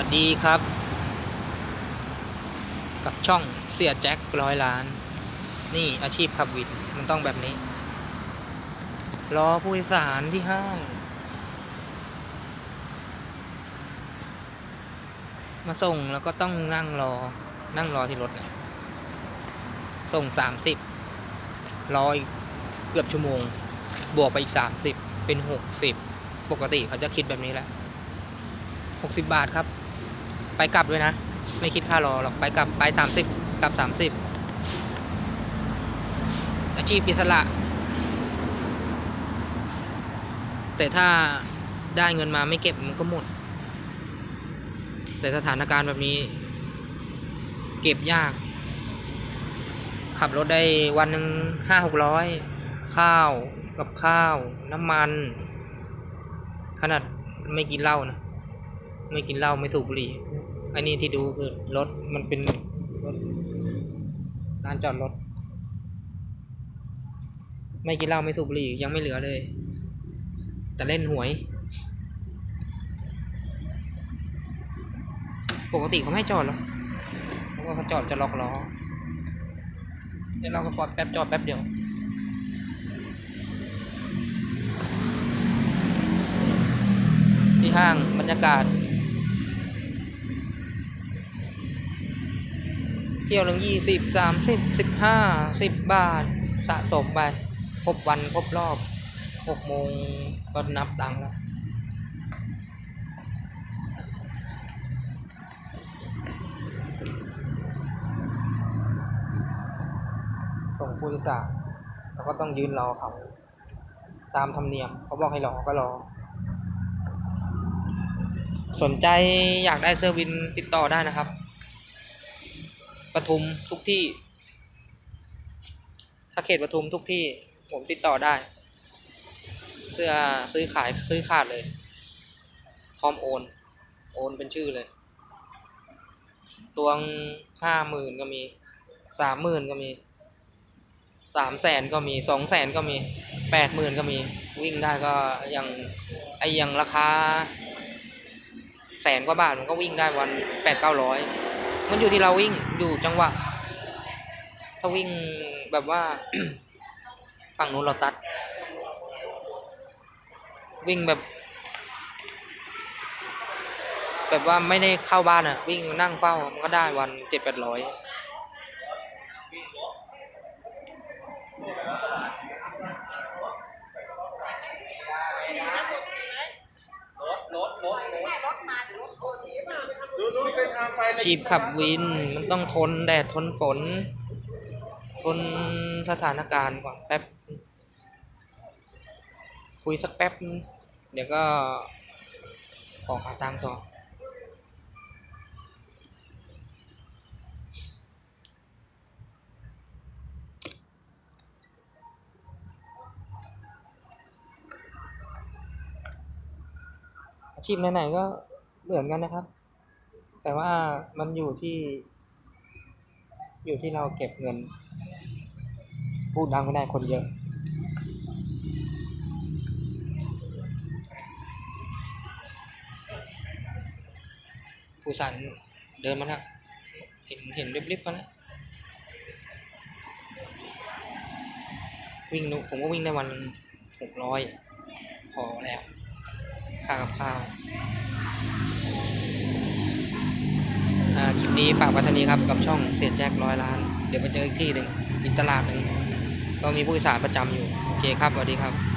วัสดีครับ กับช่องเสียแจ็คร้อยล้าน นี่อาชีพขับวินมันต้องแบบนี้รอผู้โดยสารที่ห้างมาส่งแล้วก็ต้องนั่งรอ นั่งรอที่รถเนี่ยส่งสามสิบรออีกเกือบชั่วโมง บวกไปอีกสามสิบเป็นหกสิบปกติเขาจะคิดแบบนี้แหละหกสิบบาทครับ ไปกลับด้วยนะ ไม่คิดค่ารอหรอกไปกลับไปสามสิบกลับสามสิบอาชีพอิสระ แต่ถ้าได้เงินมาไม่เก็บมันก็หมด แต่สถานการณ์แบบนี้ เก็บยาก ขับรถได้วันหนึ่งห้าหกร้อยข้าวกับข้าว น้ำมัน ขนาดไม่กินเหล้านะ ไม่กินเหล้าไม่ถูกบุหรี่ อันนี้ที่ดูคือรถมันเป็นรถลานจอดรถ ไม่กินเหล้าไม่สูบบุหรี่ยังไม่เหลือเลย แต่เล่นหวย ปกติเขาไม่จอดหรอกเพราะว่าเขาจอดจะล็อกล้อเดี๋ยวเราก็ปอดแป๊บจอดแป๊บเดียวที่ห้างบรรยากาศ เที่ยวหนึ่งยี่สิบสามสิบสิบห้าสิบบาทสะสมไปครบวันครบรอบหกโมงก็นับตังค์แล้วส่งผู้โดยสารแล้วก็ต้องยืนรอเขาตามธรรมเนียมเขาบอกให้รอก็รอ สนใจอยากได้เซอร์วินติดต่อได้นะครับ ปทุมทุกที่ ถ้าเขตปทุมทุกที่ ผมติดต่อได้ เสื้อซื้อขายซื้อขาดเลย พร้อมโอน โอนเป็นชื่อเลย ตวงห้าหมื่นก็มี สามหมื่นก็มีสามแสนก็มีสองแสนก็มีแปดหมื่นก็มี วิ่งได้ก็ยังไอยังราคาแสนกว่าบาทมันก็วิ่งได้วันแปดเก้าร้อย มันอยู่ที่เราวิ่งอยู่จังหวะ ถ้าวิ่งแบบว่า ฝั่งนู้นเราตัด วิ่งแบบ แบบว่าไม่ได้เข้าบ้านอะวิ่งนั่งเฝ้ามันก็ได้วันเจ็ดแปดร้อย ชีพขับวินมันต้องทนแดดทนฝน ทนสถานการณ์ก่อนแป๊บ คุยสักแป๊บ เดี๋ยวก็ออกหาตังต่อ อาชีพไหนๆก็ เหมือนกันนะครับ แต่ว่ามันอยู่ที่ อยู่ที่เราเก็บเงิน พูดดังไม่ได้คนเยอะ ผู้สันเดินมาแล้วเห็นเห็นริบๆมาแล้ววิ่งนุผมก็วิ่งได้วันหกร้อยพอแล้วค่ากับข้าว คลิปนี้ฝากไว้เท่านี้ครับ กับช่องเสียแจ็คร้อยล้าน เดี๋ยวไปเจออีกที่หนึ่งอีกตลาดหนึ่งก็มีผู้โดยสารประจำอยู่ โอเคครับสวัสดีครับ